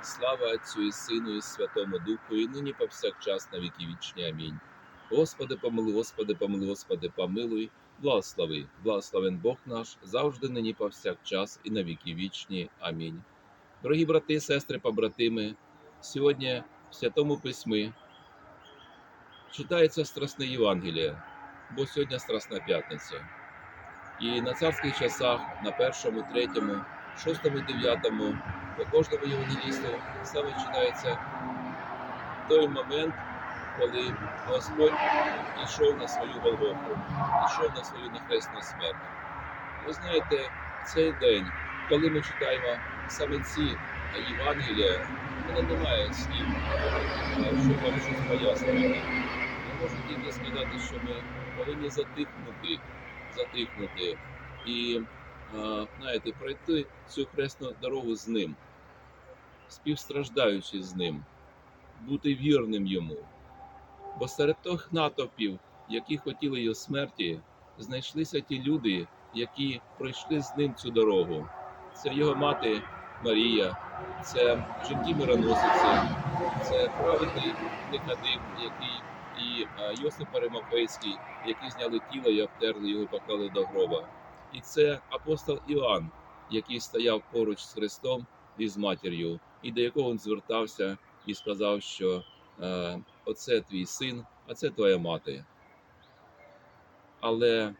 Слава Отцю і Сину, і Святому Духу, і нині повсякчас на віки вічні. Амінь. Господи, помилуй, Господи, помилуй, Господи, помилуй, благослови, благословен Бог наш, завжди нині повсякчас і на віки вічні. Амінь. Дорогі брати, сестри, побратими, сьогодні в Святому Письмі читається Страсне Євангеліє, бо сьогодні Страсна П'ятниця. І на царських часах, на першому, третьому, шостому, дев'ятому, по кожному євангелісту саме читається той момент, коли Господь йшов на свою Голгофу, йшов на свою нехресну смерть. Ви знаєте, цей день, коли ми читаємо саме ці Євангелія, мене немає слів, е, щоб вам щось пояснювати. Я можу тільки сказати, що ми повинні затихнути, затихнути і, знаєте, пройти цю хресну дорогу з ним, співстраждаючи з ним, бути вірним йому. Бо серед тих натовпів, які хотіли його смерті, знайшлися ті люди, які пройшли з ним цю дорогу. Це його мати Марія, це жінки мироносиці, це праведний Никодим, який і Йосип Перемофейський, які зняли тіло і обтерли його поклали до гроба. І це апостол Іоанн, який стояв поруч з Христом і з матір'ю, і до якого він звертався і сказав, що е, оце твій син, а це твоя мати. Але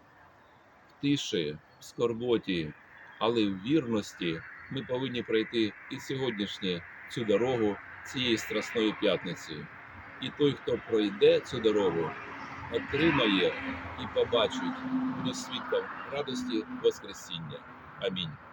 в тиші, в скорботі, але в вірності ми повинні пройти і сьогоднішнє цю дорогу цієї страсної п'ятниці. І той, хто пройде цю дорогу, отримає і побачить, буде свідком радості Воскресіння. Амінь.